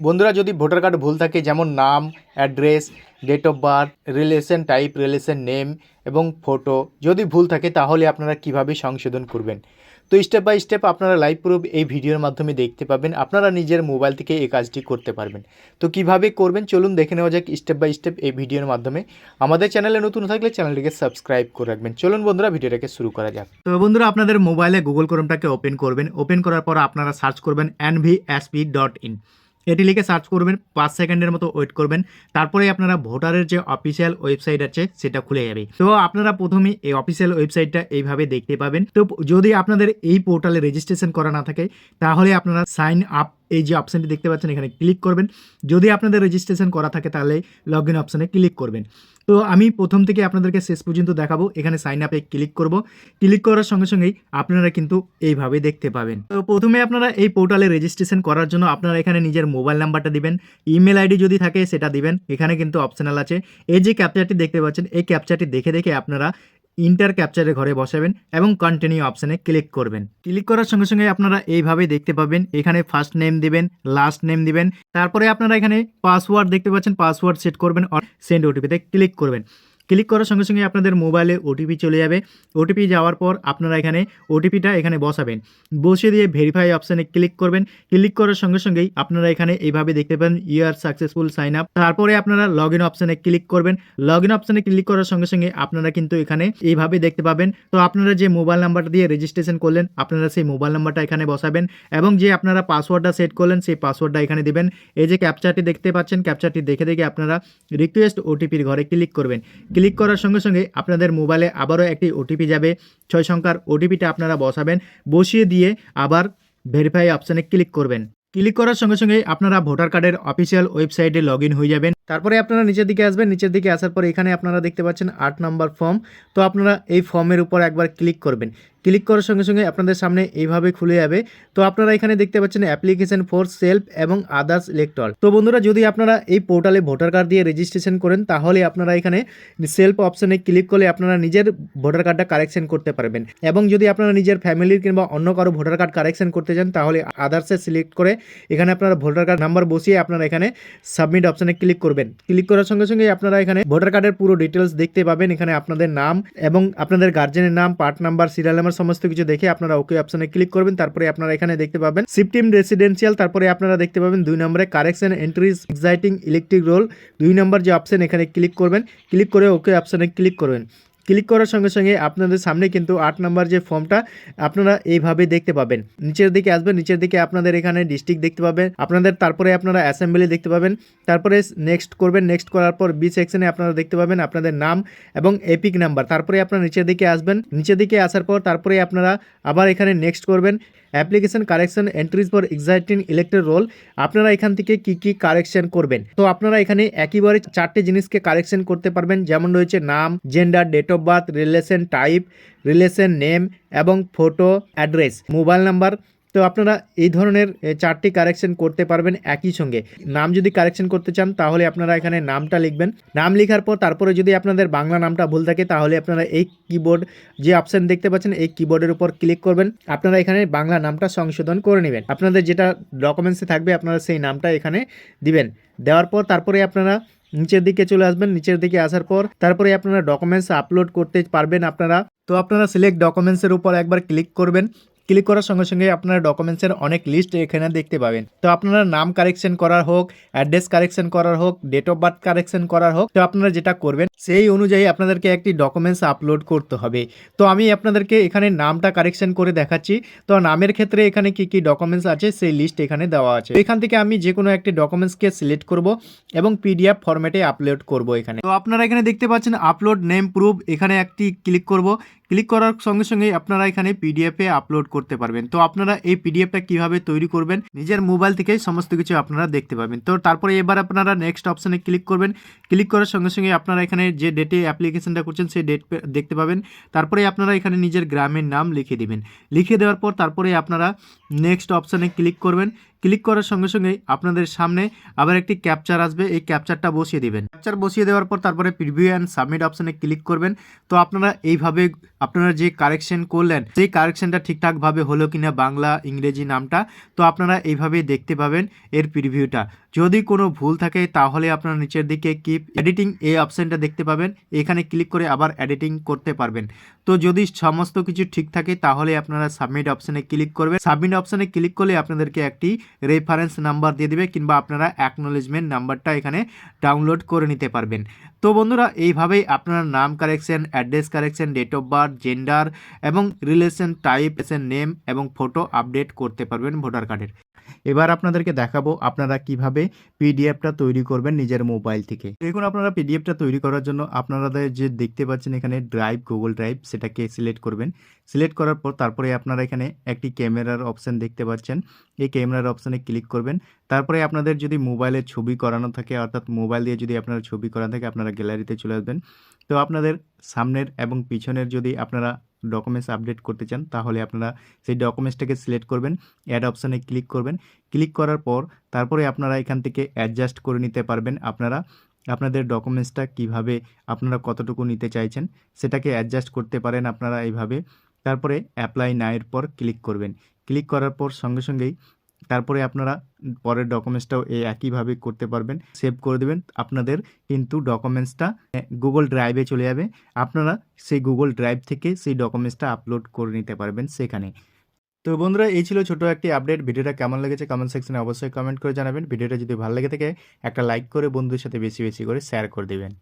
বন্ধুরা, যদি voter card ভুল থাকে, যেমন নাম, address, date of birth, relation type, relation name এবং ফটো, যদি ভুল থাকে, তাহলে আপনারা কীভাবে সংশোধন করবেন? তো স্টেপ বাই স্টেপ আপনারা লাইভ প্রুফ এই ভিডিওর মাধ্যমে দেখতে পাবেন। আপনারা নিজের মোবাইল থেকে এই কাজটি করতে পারবেন। তো কীভাবে করবেন? চলুন দেখে নেওয়া যাক স্টেপ বাই স্টেপ এই ভিডিওর মাধ্যমে। আমাদের চ্যানেলে নতুন থাকলে চ্যানেলটিকে সাবস্ক্রাইব করে রাখবেন। চলুন বন্ধুরা, ভিডিওটাকে শুরু করা যাক। তো বন্ধুরা, আপনাদের মোবাইলে গুগল ক্রোমটাকে ওপেন করবেন। ওপেন করার পর আপনারা সার্চ করবেন এনভিএসপি ডট ইন। এটি লিখে সার্চ করবেন, পাঁচ সেকেন্ডের মতো ওয়েট করবেন, তারপরে আপনারা ভোটারের যে অফিসিয়াল ওয়েবসাইট আছে, সেটা খুলে যাবে। তো আপনারা প্রথমে এই অফিসিয়াল ওয়েবসাইটটা এইভাবে দেখতে পাবেন। তো যদি আপনাদের এই পোর্টালে রেজিস্ট্রেশন করা না থাকে, তাহলে আপনারা সাইন আপ এই যে অপশানটি দেখতে পাচ্ছেন, এখানে ক্লিক করবেন। যদি আপনাদের রেজিস্ট্রেশন করা থাকে, তাহলে লগ ইন অপশানে ক্লিক করবেন। তো আমি প্রথম থেকে আপনাদেরকে শেষ পর্যন্ত দেখাবো। এখানে সাইন আপে ক্লিক করব। ক্লিক করার সঙ্গে সঙ্গেই আপনারা কিন্তু এইভাবে দেখতে পাবেন। তো প্রথমে আপনারা এই পোর্টালে রেজিস্ট্রেশন করার জন্য আপনারা এখানে নিজের মোবাইল নাম্বারটা দিবেন। ইমেল আইডি যদি থাকে সেটা দিবেন। এখানে কিন্তু অপশনাল আছে। এই যে ক্যাপচারটি দেখতে পাচ্ছেন, এই ক্যাপচারটি দেখে দেখে আপনারা ইন্টার ক্যাপচারে ঘরে বসাবেন এবং কন্টিনিউ অপশানে ক্লিক করবেন। ক্লিক করার সঙ্গে সঙ্গে আপনারা এইভাবে দেখতে পাবেন। এখানে ফার্স্ট নেম দিবেন লাস্ট নেম দিবেন। তারপরে আপনারা এখানে পাসওয়ার্ড দেখতে পাচ্ছেন পাসওয়ার্ড সেট করবেন সেন্ড ওটিপিতে ক্লিক করবেন। ক্লিক করার সঙ্গে সঙ্গে আপনাদের মোবাইলে ওটিপি চলে যাবে। ওটিপি যাওয়ার পর আপনারা এখানে ওটিপিটা এখানে বসাবেন। বসিয়ে দিয়ে ভেরিফাই অপশানে ক্লিক করবেন। ক্লিক করার সঙ্গে সঙ্গেই আপনারা এখানে এইভাবে দেখতে পাবেন ইয়ার সাকসেসফুল সাইন আপ তারপরে আপনারা লগ ইন অপশানে ক্লিক করবেন। লগ ইন অপশানে ক্লিক করার সঙ্গে সঙ্গে আপনারা কিন্তু এখানে এইভাবে দেখতে পাবেন। তো আপনারা যে মোবাইল নাম্বারটা দিয়ে রেজিস্ট্রেশন করলেন, আপনারা সেই মোবাইল নাম্বারটা এখানে বসাবেন এবং যে আপনারা পাসওয়ার্ডটা সেট করলেন, সেই পাসওয়ার্ডটা এখানে দেবেন। এই যে ক্যাপচারটি দেখতে পাচ্ছেন ক্যাপচারটি দেখে দেখে আপনারা রিকোয়েস্ট ওটিপির ঘরে ক্লিক করবেন। ক্লিক করার সঙ্গে সঙ্গে আপনাদের মোবাইলে আবারও একটি ওটিপি যাবে। ছয় সংখ্যার ওটিপিটা আপনারা বসাবেন। বসিয়ে দিয়ে আবার ভেরিফাই অপশানে ক্লিক করবেন। ক্লিক করার সঙ্গে সঙ্গে আপনারা ভোটার কার্ডের অফিসিয়াল ওয়েবসাইটে লগ হয়ে যাবেন। তারপরে আপনারা নিচের দিকে আসবেন। নিচের দিকে আসার পর এখানে আপনারা দেখতে পাচ্ছেন আট নম্বর ফর্ম তো আপনারা এই ফর্মের উপর একবার ক্লিক করবেন। ক্লিক করার সঙ্গে সঙ্গে আপনাদের সামনে এইভাবে খুলে যাবে। তো আপনারা এখানে দেখতে পাচ্ছেন অ্যাপ্লিকেশন ফর সেলফ এবং আদার্স ইলেকট্রল তো বন্ধুরা, যদি আপনারা এই পোর্টালে ভোটার কার্ড দিয়ে রেজিস্ট্রেশন করেন, তাহলে আপনারা এখানে সেলফ অপশনে ক্লিক করলে আপনারা নিজের ভোটার কার্ডটা কারেকশন করতে পারবেন। এবং যদি আপনারা নিজের ফ্যামিলির কিংবা অন্য কারও ভোটার কার্ড কারেকশন করতে চান, তাহলে আদার্সে সিলেক্ট করে এখানে আপনারা ভোটার কার্ড নাম্বার বসিয়ে আপনারা এখানে সাবমিট অপশনে ক্লিক করবেন। ক্লিক করার সঙ্গে সঙ্গে আপনারা এখানে ভোটার কার্ডের পুরো ডিটেলস দেখতে পাবেন। এখানে আপনাদের নাম এবং আপনাদের গার্জেনের নাম পার্ট নাম্বার সিরিয়াল নাম্বার সমস্ত কিছু দেখে আপনারা ওকে অপশনে ক্লিক করবেন, তারপরে আপনারা এখানে দেখতে পাবেন সিফটিম রেসিডেন্সিয়াল তারপরে আপনারা দেখতে পাবেন দুই নম্বরে correction entries exciting electric roll দুই নম্বর যে অপশন এখানে ক্লিক করবেন ক্লিক করে ওকে অপশনে ক্লিক করবেন। ক্লিক করার সঙ্গে সঙ্গে আপনাদের সামনে কিন্তু আট নাম্বার যে ফর্মটা, আপনারা এইভাবে দেখতে পাবেন। নিচের দিকে আসবেন, নিচের দিকে আপনাদের এখানে ডিস্ট্রিক্ট দেখতে পাবেন। আপনাদের তারপরে আপনারা অ্যাসেম্বলি দেখতে পাবেন। তারপরে নেক্সট করবেন, নেক্সট করার পর বি সেকশনে আপনারা দেখতে পাবেন আপনাদের নাম এবং এপিক নাম্বার। তারপরে আপনারা নিচের দিকে আসবেন। নিচের দিকে আসার পর তারপরে আপনারা আবার এখানে নেক্সট করবেন। Application correction entries for exciting elected roll, আপনারা এখান থেকে কি কি কারেকশন করবেন? তো আপনারা এখানে একইবারে চারটে জিনিসকে কারেকশন করতে পারবেন, যেমন রয়েছে নাম, gender, date of birth, relation type, relation name এবং ফটো অ্যাড্রেস, মোবাইল নাম্বার তো আপনারা এই ধরনের চারটি কারেকশন করতে পারবেন একই সঙ্গে। নাম যদি কারেকশন করতে চান, তাহলে আপনারা এখানে নামটা লিখবেন। নাম লেখার পর তারপরে যদি আপনাদের বাংলা নামটা ভুল থাকে, তাহলে আপনারা এই কিবোর্ড যে অপশন দেখতে পাচ্ছেন, এই কিবোর্ডের উপর ক্লিক করবেন। আপনারা এখানে বাংলা নামটা সংশোধন করে নেবেন। আপনাদের যেটা ডকুমেন্টসে থাকবে, আপনারা সেই নামটা এখানে দিবেন। দেওয়ার পর তারপরে আপনারা নিচের দিকে চলে আসবেন। নিচের দিকে আসার পর তারপরে আপনারা ডকুমেন্টস আপলোড করতে পারবেন আপনারা। তো আপনারা সিলেক্ট ডকুমেন্টসের উপর একবার ক্লিক করবেন। ক্লিক করার সঙ্গে সঙ্গে আপনারা ডকুমেন্টসের অনেক লিস্ট এখানে দেখতে পাবেন। তো আপনারা নাম কারেকশন করার হোক অ্যাড্রেস কারেকশন করার হোক ডেট অফ বার্থ কারেকশন করার হোক, তো আপনারা যেটা করবেন, সেই অনুযায়ী আপনাদেরকে একটি ডকুমেন্টস আপলোড করতে হবে। তো আমি আপনাদেরকে এখানে নামটা কারেকশন করে দেখাচ্ছি। তো নামের ক্ষেত্রে এখানে কি কি ডকুমেন্টস আছে, সেই লিস্ট এখানে দেওয়া আছে। এখান থেকে আমি যে কোনো একটি ডকুমেন্টসকে সিলেক্ট করব এবং পিডিএফ ফরম্যাটে আপলোড করব এখানে। তো আপনারা এখানে দেখতে পাচ্ছেন আপলোড নেম প্রুফ এখানে একটি ক্লিক করব। ক্লিক করার সঙ্গে সঙ্গে আপনারা এখানে পিডিএফে আপলোড করতে পারবেন। তো আপনারা এই পিডিএফটা কীভাবে তৈরি করবেন, নিজের মোবাইল থেকে সমস্ত কিছু আপনারা দেখতে পাবেন। তো তারপরে এবার আপনারা নেক্সট অপশানে ক্লিক করবেন। ক্লিক করার সঙ্গে সঙ্গে আপনারা এখানে যে ডেটে অ্যাপ্লিকেশনটা করছেন, সেই ডেট দেখতে পাবেন। তারপরে আপনারা এখানে নিজের গ্রামের নাম লিখে দিবেন। লিখে দেওয়ার পর তারপরে আপনারা নেক্সট অপশানে ক্লিক করবেন। ক্লিক করার সঙ্গে সঙ্গে আপনাদের সামনে আবার একটি ক্যাপচার আসবে। এই ক্যাপচারটা বসিয়ে দিবেন। ক্যাপচার বসিয়ে দেওয়ার পর তারপরে প্রিভিউ অ্যান্ড সাবমিট অপশনে ক্লিক করবেন। তো আপনারা এইভাবে আপনারা যে কারেকশন করলেন, সেই কারেকশনটা ঠিকঠাকভাবে হলো কিনা বাংলা, ইংরেজি নামটা, তো আপনারা এইভাবেই দেখতে পাবেন এর প্রিভিউটা। যদি কোনো ভুল থাকে, তাহলে আপনারা নিচের দিকে কিপ এডিটিং এই অপশানটা দেখতে পাবেন। এখানে ক্লিক করে আবার এডিটিং করতে পারবেন। তো যদি সমস্ত কিছু ঠিক থাকে, তাহলে আপনারা সাবমিট অপশানে ক্লিক করবেন। সাবমিট অপশানে ক্লিক করলে আপনাদেরকে একটি রেফারেন্স নাম্বার দিয়ে দেবে, কিংবা আপনারা অ্যাকনোলেজমেন্ট নাম্বারটা এখানে ডাউনলোড করে নিতে পারবেন। তো বন্ধুরা, এইভাবেই আপনারা নাম correction address correction date of birth gender এবং রিলেশন টাইপ নেম এবং ফটো আপডেট করতে পারবেন ভোটার কার্ডের এবার আপনাদেরকে দেখাবো আপনারা কীভাবে পিডিএফটা তৈরি করবেন নিজের মোবাইল থেকে। দেখুন আপনারা পিডিএফটা তৈরি করার জন্য আপনারা যে দেখতে পাচ্ছেন এখানে ড্রাইভ, গুগল ড্রাইভ সেটাকে সিলেক্ট করবেন। সিলেক্ট করার পর তারপরে আপনারা এখানে একটি ক্যামেরার অপশান দেখতে পাচ্ছেন। এই ক্যামেরার অপশানে ক্লিক করবেন। তারপরে আপনাদের যদি মোবাইলে ছবি করানো থাকে, অর্থাৎ মোবাইল দিয়ে যদি আপনারা ছবি করানো থাকে, আপনারা গ্যালারিতে চলে আসবেন। তো আপনাদের সামনের এবং পিছনের যদি আপনারা ডকুমেন্টস আপডেট করতে চান, তাহলে আপনারা সেই ডকুমেন্টসটাকে সিলেক্ট করবেন অ্যাড অপশানে ক্লিক করবেন। ক্লিক করার পর তারপরে আপনারা এখান থেকে অ্যাডজাস্ট করে নিতে পারবেন আপনারা, আপনাদের ডকুমেন্টসটা কীভাবে আপনারা কতটুকু নিতে চাইছেন, সেটাকে অ্যাডজাস্ট করতে পারেন আপনারা এইভাবে। তারপরে অ্যাপ্লাই নাইয়ের পর ক্লিক করবেন। ক্লিক করার পর সঙ্গে সঙ্গেই তারপরে আপনারা পরের ডকুমেন্টসটাও এই একইভাবে করতে পারবেন। সেভ করে দেবেন। আপনাদের কিন্তু ডকুমেন্টসটা গুগল ড্রাইভে চলে যাবে। আপনারা সেই গুগল ড্রাইভ থেকে সেই ডকুমেন্টসটা আপলোড করে নিতে পারবেন সেখানে। তো বন্ধুরা, এই ছিল ছোটো একটি আপডেট ভিডিওটা কেমন লেগেছে কমেন্ট সেকশনে অবশ্যই কমেন্ট করে জানাবেন। ভিডিওটা যদি ভালো লেগে থাকে, একটা লাইক করে বন্ধুদের সাথে বেশি বেশি করে শেয়ার করে দেবেন।